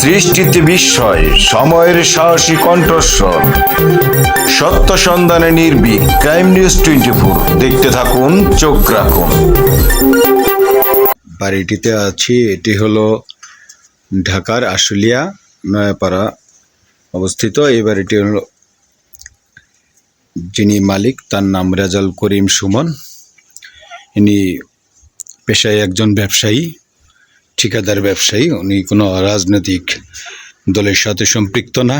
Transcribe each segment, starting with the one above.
সৃষ্টিতে বিস্ময়, সময়ের সাহসী কণ্ঠস্বর। সত্য সন্ধানে নির্ভীক, ক্রাইম নিউজ টোয়েন্টি ফোর দেখতে থাকুন, চোখ রাখুন। বাড়িটিতে আছি, এটি হলো ঢাকার আশুলিয়া, নয়াপাড়া অবস্থিত। এই বাড়িটি হলো যিনি মালিক, তার নাম রেজাল করিম সুমন। ইনি পেশায় একজন ব্যবসায়ী। ঠিকাদার ব্যবসায়ী, উনি কোনো রাজনৈতিক দলের সাথে সম্পৃক্ত না।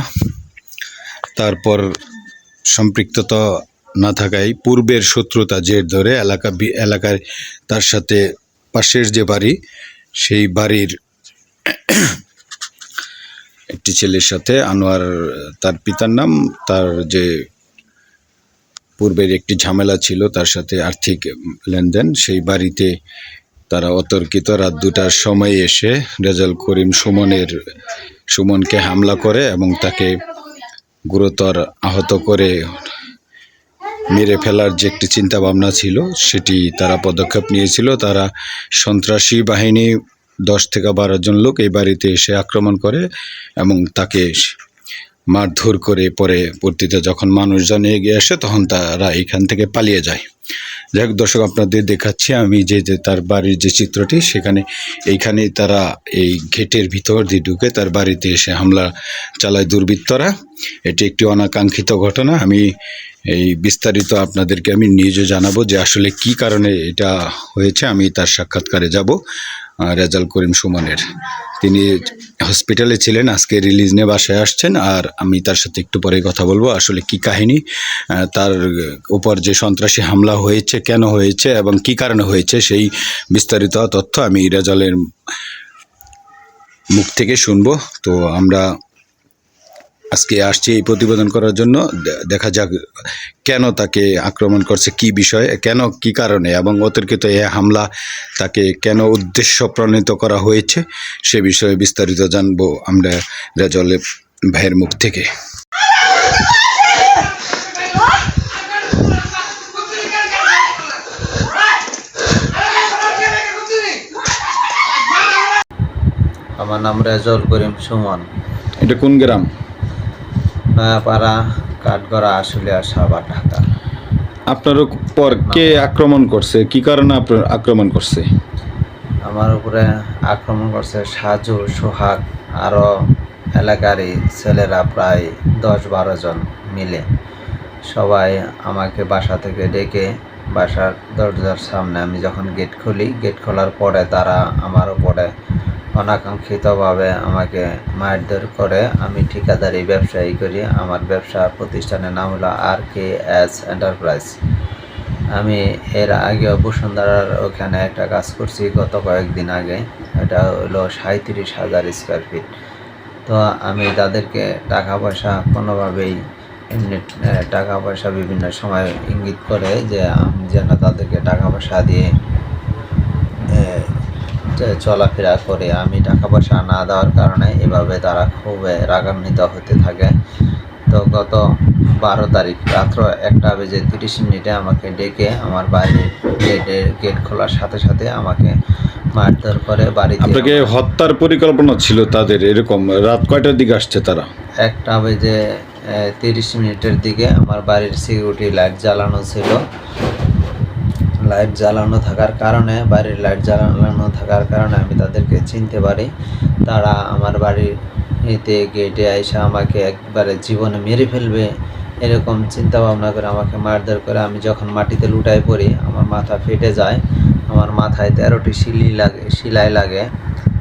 তারপর সম্পৃক্ততা না থাকায় পূর্বের শত্রুতা জের ধরে এলাকা এলাকায় তার সাথে পাশের যে বাড়ি, সেই বাড়ির একটি ছেলের সাথে আনোয়ার, তার পিতার নাম, তার যে পূর্বের একটি ঝামেলা ছিল তার সাথে আর্থিক লেনদেন, সেই বাড়িতে তারা অতর্কিত। রাত দুটার সময় এসে রেজাল করিম সুমনের, সুমনকে হামলা করে এবং তাকে গুরুতর আহত করে মেরে ফেলার যে একটি চিন্তা ভাবনা ছিল, সেটি তারা পদক্ষেপ নিয়েছিল। তারা সন্ত্রাসী বাহিনী দশ থেকে বারো জন লোক এই বাড়িতে এসে আক্রমণ করে এবং তাকে মারধর করে পরে পরবর্তীতে যখন মানুষজন এগিয়ে আসে, তখন তারা এখান থেকে পালিয়ে যায়। যাই হোক, দর্শক, আপনাদের দেখাচ্ছি আমি যে যে তার বাড়ির যে চিত্রটি, সেখানে এইখানে তারা এই গেটের ভিতর দিয়ে ঢুকে তার বাড়িতে এসে হামলা চালায় দুর্বৃত্তরা। এটি একটি অনাকাঙ্ক্ষিত ঘটনা। আমি এই বিস্তারিত আপনাদেরকে আমি নিজে জানাব যে আসলে কি কারণে এটা হয়েছে, আমি তার সাক্ষাৎকারে যাব। রেজাল করিম সুমনের। তিনি হসপিটালে ছিলেন, আজকে রিলিজ নিয়ে বাসায় আসছেন, আর আমি তার সাথে একটু পরে কথা বলব, আসলে কি কাহিনী তার উপর যে সন্ত্রাসী হামলা হয়েছে, কেন হয়েছে, এবং কি কারণে হয়েছে, সেই বিস্তারিত তথ্য আমি রেজালের মুখ থেকে শুনব। তো আমরা আজকে আসছি এই প্রতিবেদন করার জন্য। দেখা যাক কেন তাকে আক্রমণ করছে কি বিষয়ে কেন কি কারণে এবং অতর্কিত এ হামলা তাকে কেন উদ্দেশ্য প্রণীত করা হয়েছে সে বিষয়ে বিস্তারিত জানব আমরা রেজল ভাইয়ের মুখ থেকে। আমার নাম রেজল করিম সুমন। এটা কোন গ্রাম? নয়াপাড়া কাঠগড়া আশুলিয়া সাবা ঢাকা। আপনার উপর কে আক্রমণ করছে? কি কারণে আপনার আক্রমণ করছে? আমার উপরে আক্রমণ করছে সাজু সোহাগ আরও এলাকারই ছেলেরা প্রায় দশ বারো জন মিলে। সবাই আমাকে বাসা থেকে ডেকে বাসার দরজার সামনে আমি যখন গেট খুলি গেট খোলার পরে তারা আমার উপরে অনাকাঙ্ক্ষিতভাবে আমাকে মারধর করে, আমি ঠিকাদারি ব্যবসায়ী করি। আমার ব্যবসা প্রতিষ্ঠানের নাম হলো আর কে এস এন্টারপ্রাইজ। আমি এর আগে বসুন্ধরার ওখানে একটা কাজ করছি গত কয়েকদিন আগে। এটা হলো সাঁত্রিশ হাজার স্কোয়ার ফিট তো আমি তাদেরকে টাকা পয়সা কোনোভাবেই টাকা পয়সা বিভিন্ন সময় ইঙ্গিত করে যে আমি যেন তাদেরকে টাকা পয়সা দিয়ে চলাফেরা করে আমি টাকা পয়সা না দেওয়ার কারণে এভাবে তারা খুব রাগান্বিত হতে থাকে। তো গত বারো তারিখ রাত্র একটা বেজে তিরিশ মিনিটে আমাকে ডেকে আমার বাড়ির গেটের গেট খোলার সাথে সাথে আমাকে মারধর করে বাড়িতে আপনাকে হত্যার পরিকল্পনা ছিল তাদের এরকম? রাত কয়টার দিকে আসছে তারা? একটা বেজে তিরিশ মিনিটের দিকে আমার বাড়ির সিকিউরিটি লাইট জ্বালানো ছিল। লাইট জ্বালানো থাকার কারণে, বাড়ির লাইট জ্বালানো থাকার কারণে আমি তাদেরকে চিনতে পারি। তারা আমার বাড়ির এতে গেটে আইসা আমাকে একবারে জীবনে মেরে ফেলবে এরকম চিন্তা ভাবনা করে আমাকে মারধর করে আমি যখন মাটিতে লুটাই পড়ি, আমার মাথা ফেটে যায়। আমার মাথায় তেরোটি শিলি লাগে, শিলাই লাগে।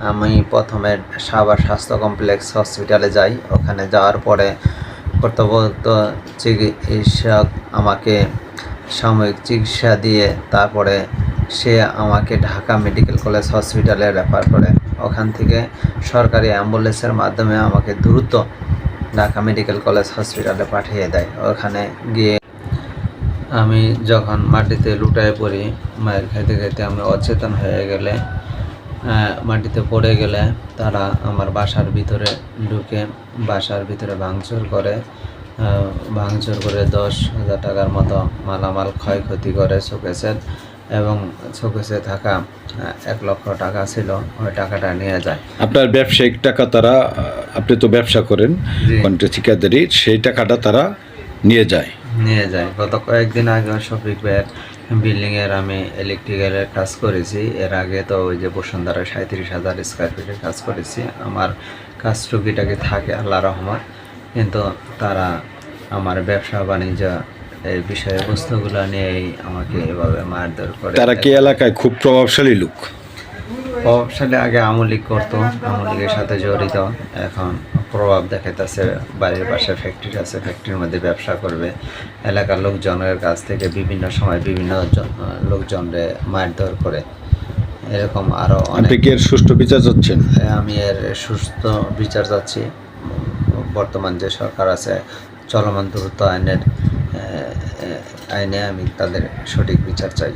আমি প্রথমে সাভার স্বাস্থ্য কমপ্লেক্স হসপিটালে যাই। ওখানে যাওয়ার পরে কর্তব্যরত চিকিৎসক আমাকে সাময়িক চিকিৎসা দিয়ে তারপরে সে আমাকে ঢাকা মেডিকেল কলেজ হসপিটালে রেফার করে। ওখান থেকে সরকারি অ্যাম্বুলেন্সের মাধ্যমে আমাকে দ্রুত ঢাকা মেডিকেল কলেজ হসপিটালে পাঠিয়ে দেয়। ওখানে গিয়ে আমি যখন মাটিতে লুটায় পড়ি, মায়ের খাইতে খাইতে আমি অচেতন হয়ে গেলে মাটিতে পড়ে গেলে তারা আমার বাসার ভিতরে ঢুকে বাসার ভিতরে ভাঙচুর করে ভাঙচুর করে দশ হাজার টাকার মতো মালামাল ক্ষয়ক্ষতি করে শোকেসের এবং শোকেসে থাকা এক লক্ষ টাকা ছিল ওই টাকাটা নিয়ে যায়। আপনার ব্যবসায়িক টাকা তারা আপনি তো ব্যবসা করেন। কন্ট্রি ঠিকাদারি সেই টাকাটা তারা নিয়ে যায়। নিয়ে যায়। গত কয়েকদিন আগে শফিক ভাইয়ের বিল্ডিংয়ের আমি ইলেকট্রিক্যালের কাজ করেছি। এর আগে তো ওই যে বসুন্ধরা সাঁত্রিশ হাজার স্কোয়ার ফিটের কাজ করেছি। আমার কাজ টুকিটাকি থাকে? আল্লাহ রহমত। কিন্তু তারা আমার ব্যবসা বাণিজ্য এই বিষয়বস্তুগুলো নিয়েই আমাকে এভাবে মারধর করে। তারা কি এলাকায় খুব প্রভাবশালী লোক? প্রভাবশালী আগে আমলিক করতো আমলিকের সাথে জড়িত। এখন প্রভাব দেখাইতেছে বাড়ির পাশে ফ্যাক্টরি আছে ফ্যাক্টরির মধ্যে ব্যবসা করবে। এলাকার লোকজনের কাছ থেকে বিভিন্ন সময় বিভিন্ন জন- লোকজনরে মারধর করে। এরকম আরও অনেক সুষ্ঠু বিচার চাচ্ছেন? আমি এর সুস্থ বিচার চাচ্ছি। বর্তমান যে সরকার আছে চলমান দ্রুত আইনের আইনে আমি তাদের সঠিক বিচার চাই।